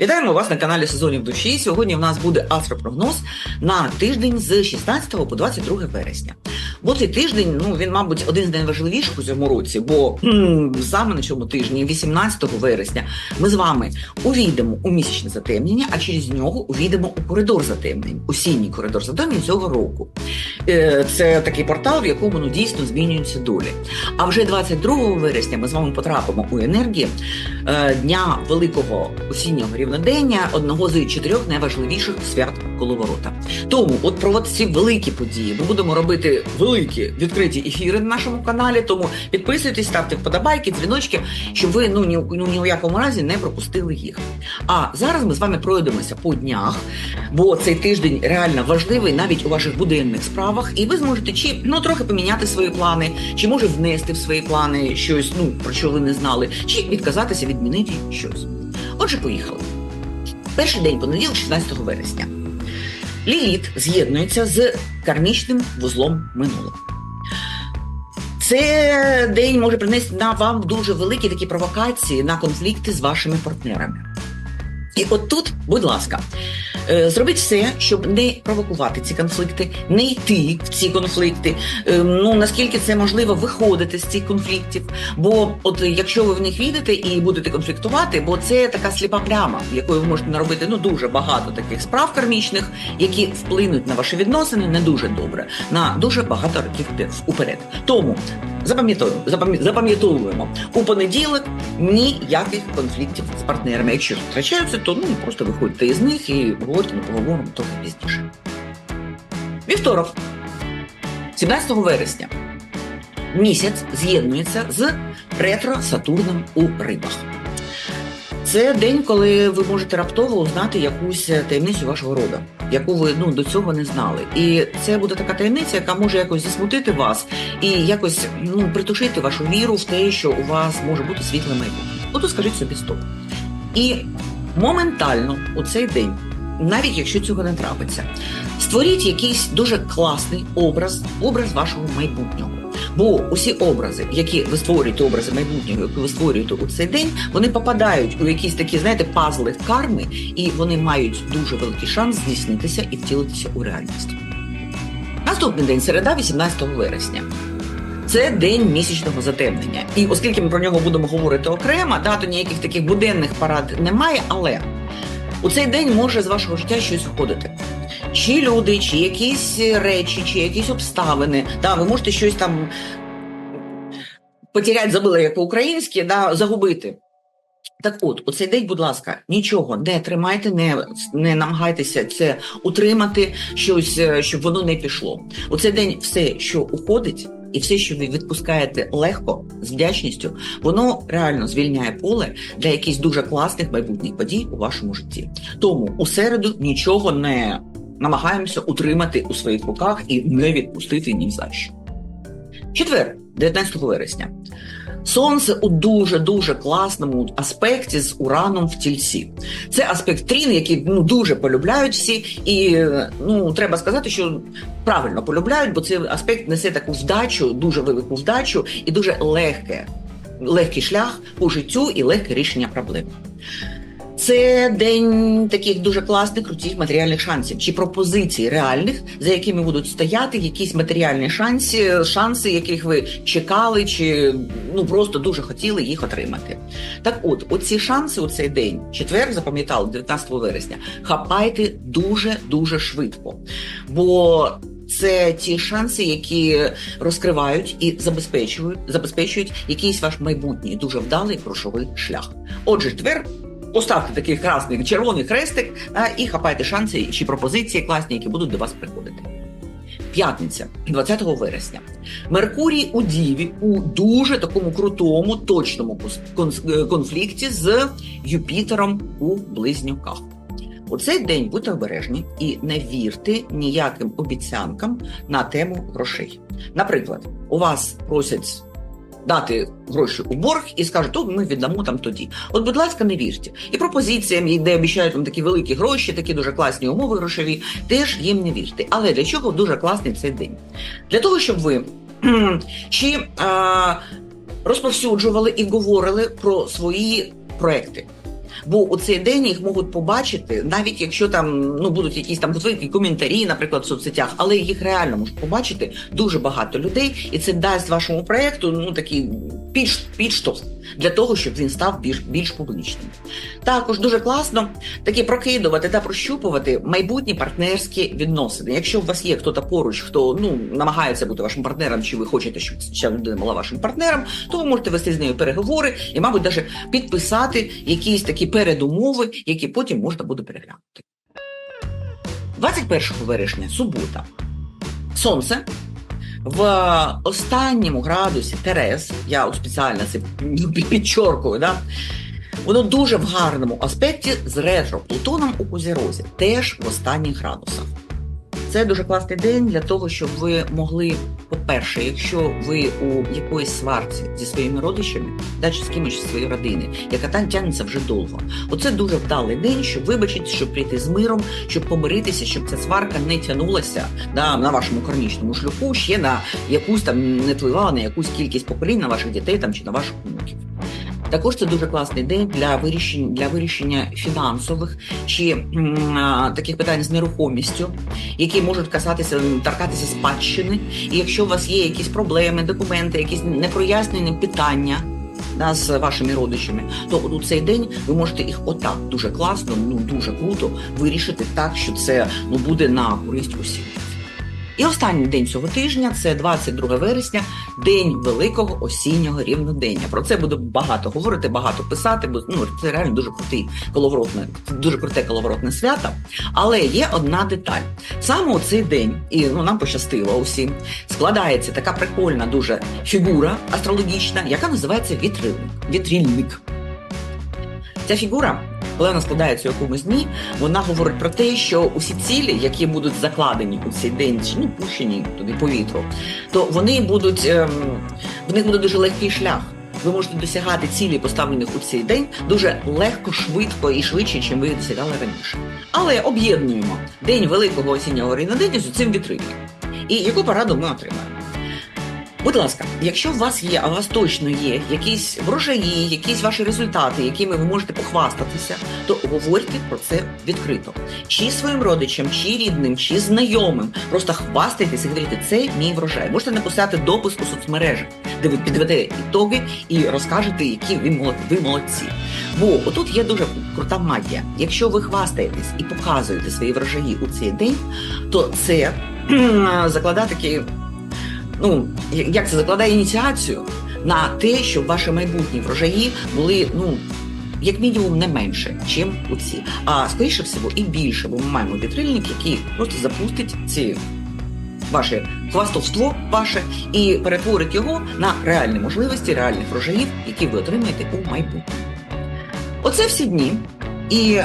Вітаємо вас на каналі Сезонів душі. Сьогодні в нас буде астропрогноз на тиждень з 16 по 22 вересня. Бо цей тиждень, ну він, мабуть, один з найважливіших у цьому році, бо м, саме на цьому тижні, 18 вересня, ми з вами увійдемо у місячне затемнення, а через нього увійдемо у коридор затемнень, осінній коридор затемнень цього року. Е, Це такий портал, в якому ну, дійсно змінюються долі. А вже 22 вересня ми з вами потрапимо у енергії е, дня великого осіннього рівнодення, одного з чотирьох найважливіших свят коловорота. Тому, от про ці великі події ми будемо робити великі відкриті ефіри на нашому каналі. Тому підписуйтесь, ставте вподобайки, дзвіночки, щоб ви ну ні, ну, ні у якому разі не пропустили їх. А зараз ми з вами пройдемося по днях, бо цей тиждень реально важливий навіть у ваших буденних справах, і ви зможете чи ну трохи поміняти свої плани, чи може внести в свої плани щось, ну про що ви не знали, чи відказатися, відмінити щось. Отже, поїхали. Перший день понеділок, 16 вересня. Ліліт з'єднується з кармічним вузлом минулого. Це день може принести на вам дуже великі такі провокації на конфлікти з вашими партнерами. І от тут, будь ласка, е, зробіть все, щоб не провокувати ці конфлікти, не йти в ці конфлікти. Е, Ну наскільки це можливо виходити з цих конфліктів. Бо, от якщо ви в них війдете і будете конфліктувати, бо це така сліпа пляма, в якої ви можете наробити ну дуже багато таких справ кармічних, які вплинуть на ваші відносини не дуже добре, на дуже багато років уперед. Тому запам'ятовуємо, запам'ятовуємо у понеділок ніяких конфліктів з партнерами. Якщо втрачаються, то ну просто виходьте із них і говорите, ми поговоримо трохи пізніше. Вівторок, 17 вересня, місяць з'єднується з ретро Сатурном у рибах. Це день, коли ви можете раптово узнати якусь таємницю вашого роду, яку ви ну до цього не знали. І це буде така таємниця, яка може якось засмутити вас і якось ну притушити вашу віру в те, що у вас може бути світле майбутнє. От скажіть собі стоп. І моментально у цей день, навіть якщо цього не трапиться, створіть якийсь дуже класний образ, образ вашого майбутнього. Бо усі образи, які ви створюєте, образи майбутнього, які ви створюєте у цей день, вони попадають у якісь такі, знаєте, пазли карми, і вони мають дуже великий шанс здійснитися і втілитися у реальність. Наступний день, середа, 18 вересня. Це день місячного затемнення. І оскільки ми про нього будемо говорити окремо, да, то ніяких таких буденних парад немає, але у цей день може з вашого життя щось уходити. Чи люди, чи якісь речі, чи якісь обставини. Да, ви можете щось там потеряти, забула як по-українськи, да, загубити. Так от, у цей день, будь ласка, нічого не тримайте, не, не намагайтеся це утримати, щось, е, щоб воно не пішло. У цей день все, що уходить, і все, що ви відпускаєте легко, з вдячністю, воно реально звільняє поле для якихось дуже класних майбутніх подій у вашому житті. Тому у середу нічого не намагаємося утримати у своїх руках і не відпустити ні за що. Четвер, 19 вересня. Сонце у дуже дуже класному аспекті з ураном в тільці. Це аспект трін, який ну дуже полюбляють всі, і ну треба сказати, що правильно полюбляють, бо цей аспект несе таку вдачу, дуже велику вдачу і дуже легке, легкий шлях по життю і легке рішення проблем. Це день таких дуже класних крутих матеріальних шансів чи пропозицій реальних, за якими будуть стояти якісь матеріальні шанси, шанси, яких ви чекали, чи ну просто дуже хотіли їх отримати. Так, от, оці шанси у цей день, четвер, запам'ятали, 19 вересня, хапайте дуже дуже швидко. Бо це ті шанси, які розкривають і забезпечують, забезпечують якийсь ваш майбутній дуже вдалий грошовий шлях. Отже, четвер. Поставте такий красний червоний хрестик а, і хапайте шанси чи пропозиції класні, які будуть до вас приходити. П'ятниця, 20 вересня. Меркурій у Діві у дуже такому крутому, точному кон- конфлікті з Юпітером у близнюках. У цей день будьте обережні і не вірте ніяким обіцянкам на тему грошей. Наприклад, у вас просять дати гроші у борг і скажуть, то ми віддамо там тоді. От, будь ласка, не вірте. І пропозиціям, де обіцяють вам такі великі гроші, такі дуже класні умови грошові, теж їм не вірте. Але для чого дуже класний цей день? Для того, щоб ви чи а, розповсюджували і говорили про свої проекти. Бо у цей день їх можуть побачити, навіть якщо там ну будуть якісь там великі коментарі, наприклад, в соцсетях, але їх реально можуть побачити дуже багато людей, і це дасть вашому проєкту ну такий підштовх для того, щоб він став більш більш публічним. Також дуже класно таки прокидувати та прощупувати майбутні партнерські відносини. Якщо у вас є хтось поруч, хто ну намагається бути вашим партнером, чи ви хочете, щоб ця людина була вашим партнером, то ви можете вести з нею переговори і, мабуть, навіть підписати якісь такі передумови, які потім можна буде переглянути. 21 вересня, субота, сонце. В останньому градусі Терес, я спеціально це підчоркую, да? воно дуже в гарному аспекті з ретро Плутоном у Козірозі, теж в останніх градусах. Це дуже класний день для того, щоб ви могли, по-перше, якщо ви у якоїсь сварці зі своїми родичами, да, чи з кимось зі своєї родини, яка там тягнеться вже довго. Оце дуже вдалий день, щоб вибачити, щоб прийти з миром, щоб помиритися, щоб ця сварка не тягнулася да, на вашому кармічному шляху, ще на якусь там не впливала на якусь кількість поколінь на ваших дітей там чи на ваших внуків. Також це дуже класний день для вирішення для вирішення фінансових чи м, таких питань з нерухомістю, які можуть касатися торкатися спадщини. І якщо у вас є якісь проблеми, документи, якісь непрояснені питання да, з вашими родичами, то у цей день ви можете їх отак дуже класно, ну дуже круто вирішити так, що це ну буде на користь усіх. І останній день цього тижня це 22 вересня, день великого осіннього рівнодення. Про це буду багато говорити, багато писати, бо ну це реально дуже крутий коловоротне, дуже круте коловоротне свято. Але є одна деталь. Саме у цей день, і ну нам пощастило усім, складається така прикольна дуже фігура астрологічна, яка називається вітрильник. Вітрільник. Ця фігура коли вона складається у якомусь дні, вона говорить про те, що усі цілі, які будуть закладені у цей день, ну пущені туди повітру, то вони будуть ем, в них буде дуже легкий шлях. Ви можете досягати цілі, поставлених у цей день, дуже легко, швидко і швидше, чим ви досягали раніше. Але об'єднуємо день великого осіннього рівнодення з цим вітрильником. І яку пораду ми отримаємо? Будь ласка, якщо у вас є, а у вас точно є якісь врожаї, якісь ваші результати, якими ви можете похвастатися, то говорьте про це відкрито. Чи своїм родичам, чи рідним, чи знайомим. Просто хвастайтеся і говорите, це мій врожай. Можете написати допис у соцмережах, де ви підведете ітоги і розкажете, які ви молодці. Бо отут є дуже крута магія. Якщо ви хвастаєтесь і показуєте свої врожаї у цей день, то це закладає такий ну як це закладає ініціацію на те, щоб ваші майбутні врожаї були ну. Як мінімум не менше, чим у ці, а скоріше всього і більше, бо ми маємо вітрильник, який просто запустить ці ваше хвастовство ваше і перетворить його на реальні можливості, реальних врожаїв, які ви отримаєте у майбутньому. Оце всі дні. І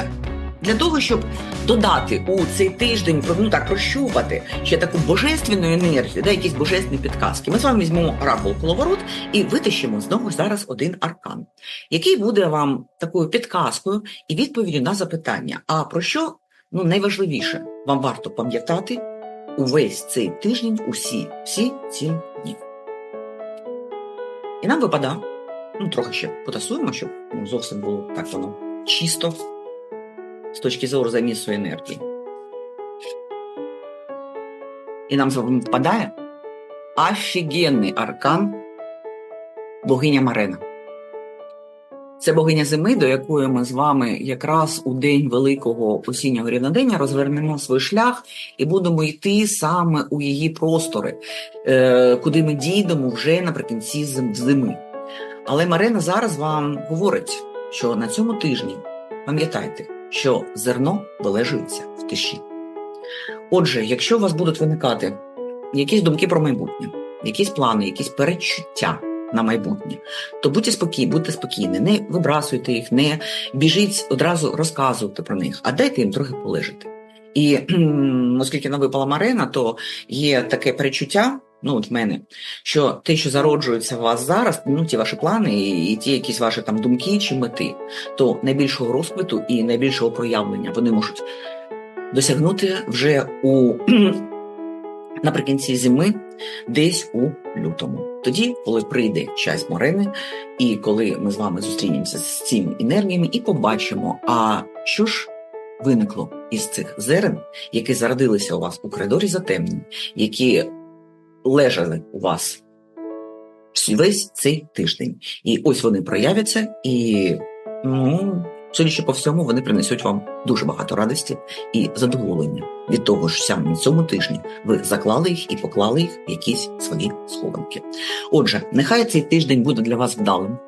для того, щоб додати у цей тиждень, ну так прощупати ще таку божественну енергію, да, якісь божественні підказки. Ми з вами візьмемо оракул коловорот і витащимо знову зараз один аркан, який буде вам такою підказкою і відповіддю на запитання. А про що ну найважливіше вам варто пам'ятати увесь цей тиждень, усі всі ці дні. І нам випада, ну трохи ще потасуємо, щоб ну, зовсім було так воно чисто з точки зору замісу енергії. І нам впадає офігенний аркан богиня Марена. Це богиня зими, до якої ми з вами якраз у день великого осіннього рівнодення розвернемо свій шлях і будемо йти саме у її простори, е, куди ми дійдемо вже наприкінці зими. Але Марена зараз вам говорить, що на цьому тижні пам'ятайте що зерно вилежується в тиші. Отже, якщо у вас будуть виникати якісь думки про майбутнє, якісь плани, якісь передчуття на майбутнє, то будьте спокійні, будьте спокійні, не вибрасуйте їх, не біжіть одразу розказувати про них, а дайте їм трохи полежати. І оскільки нам випала Марина, то є таке перечуття, ну от в мене, що те, що зароджується у вас зараз, ну ті ваші плани і, і ті якісь ваші там думки чи мети, то найбільшого розквиту і найбільшого проявлення вони можуть досягнути вже у наприкінці зими, десь у лютому. Тоді, коли прийде час Морени, і коли ми з вами зустрінемося з цими енергіями і побачимо, а що ж виникло із цих зерен, які зародилися у вас у коридорі затемнень, які лежали у вас весь цей тиждень. І ось вони проявляться, і ну, судячи по всьому, вони принесуть вам дуже багато радості і задоволення від того, що саме на цьому тижні ви заклали їх і поклали їх в якісь свої схованки. Отже, нехай цей тиждень буде для вас вдалим,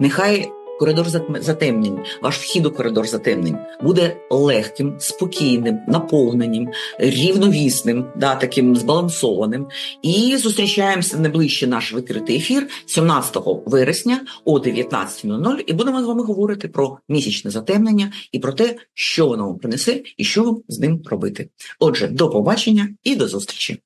нехай. Коридор затемнень, ваш вхід у коридор затемнень буде легким, спокійним, наповненим, рівновісним, да, таким збалансованим. І зустрічаємося найближче наш відкритий ефір 17 вересня о 19.00 і будемо з вами говорити про місячне затемнення і про те, що воно вам принесе і що вам з ним робити. Отже, до побачення і до зустрічі!